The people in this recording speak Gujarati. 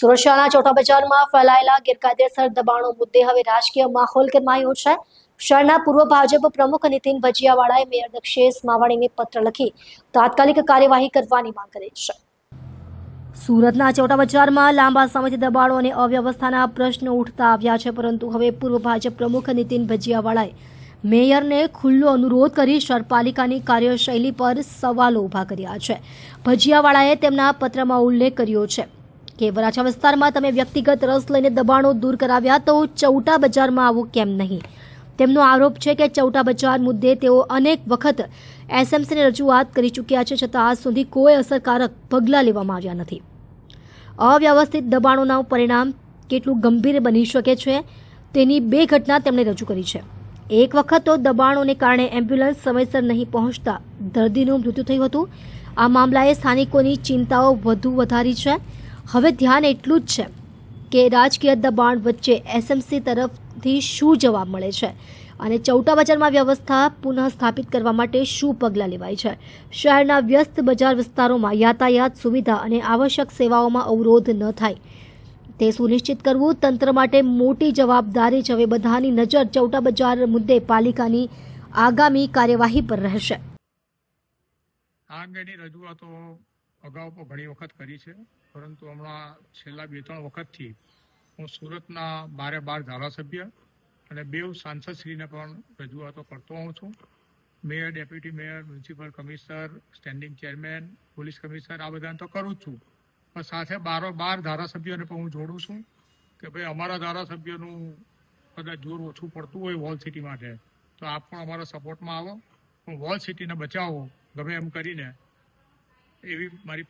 શહેરના ચોટા બજારમાં ફેલાયેલા ગેરકાયદેસર દબાણો મુદ્દે હવે રાજકીય માહોલ ગરમાયો છે. શહેરના પૂર્વ ભાજપ પ્રમુખ નીતિન ભજીયાવાળાએ મેયર દક્ષેશ માવાણીને પત્ર લખી તાત્કાલિક કાર્યવાહી કરવાની માંગ કરી છે. સુરતના ચોટા બજારમાં લાંબા સમયથી દબાણો અને અવ્યવસ્થાના પ્રશ્નો ઉઠતા આવ્યા છે, પરંતુ હવે પૂર્વ ભાજપ પ્રમુખ નીતિન ભજીયાવાળાએ મેયરને ખુલ્લો અનુરોધ કરી શહેરપાલિકાની કાર્યશૈલી પર સવાલો ઊભા કર્યા છે. ભજીયાવાળાએ તેમના પત્રમાં ઉલ્લેખ કર્યો છે. કે વરાછા વિસ્તારમાં તમે વ્યક્તિગત રસ લઈને દબાણો દૂર કરાવ્યા તો ચૌટા બજારમાં આવું કેમ નહીં? તેમનો આરોપ છે કે ચૌટા બજાર મુદ્દે તેઓ અનેક વખત એસએમસીને રજૂઆત કરી ચૂક્યા છે, છતાં આજ સુધી કોઈ અસરકારક પગલાં લેવામાં આવ્યા નથી. અવ્યવસ્થિત દબાણોના પરિણામ કેટલું ગંભીર બની શકે છે તેની બે ઘટના તેમણે રજૂ કરી છે. એક વખત તો દબાણોને કારણે એમ્બ્યુલન્સ સમયસર નહીં પહોંચતા દર્દીનું મૃત્યુ થયું હતું. આ મામલાએ સ્થાનિકોની ચિંતાઓ વધુ વધારી છે. હવે ધ્યાન એટલું જ છે કે રાજકીય દબાણ વચ્ચે એસએમસી તરફથી શું જવાબ મળે છે? અને ચૌટા બજારમાં વ્યવસ્થા પુનઃ સ્થાપિત કરવા માટે શું પગલાં લેવાય છે? શહેરના વ્યસ્ત બજાર વિસ્તારોમાં યાતાયાત સુવિધા અને આવશ્યક સેવાઓમાં અવરોધ ન થાય. તે સુનિશ્ચિત કરવું તંત્ર માટે મોટી જવાબદારી છે. હવે બધાની નજર ચૌટા બજાર મુદ્દે પાલિકાની આગામી કાર્યવાહી પર રહેશે. આ અંગેની રજૂઆતો અગાઉ પણ ઘણી વખત કરી છે, પરંતુ હમણાં છેલ્લા બે ત્રણ વખતથી હું સુરતના બારે બાર ધારાસભ્ય અને બેવ સાંસદશ્રીને પણ રજૂઆતો કરતો હોઉં છું. Mayor, deputy mayor, municipal commissioner, standing chairman, police commissioner, આ બધાને તો કરું જ છું. પણ સાથે બારો બાર ધારાસભ્યોને પણ હું જોડું છું કે ભાઈ અમારા ધારાસભ્યોનું કદાચ જોર ઓછું પડતું હોય વોલ સિટી માટે, તો આપ પણ અમારા સપોર્ટમાં આવો. પણ વોલ સિટીને બચાવો, ગમે એમ કરીને એવી મારી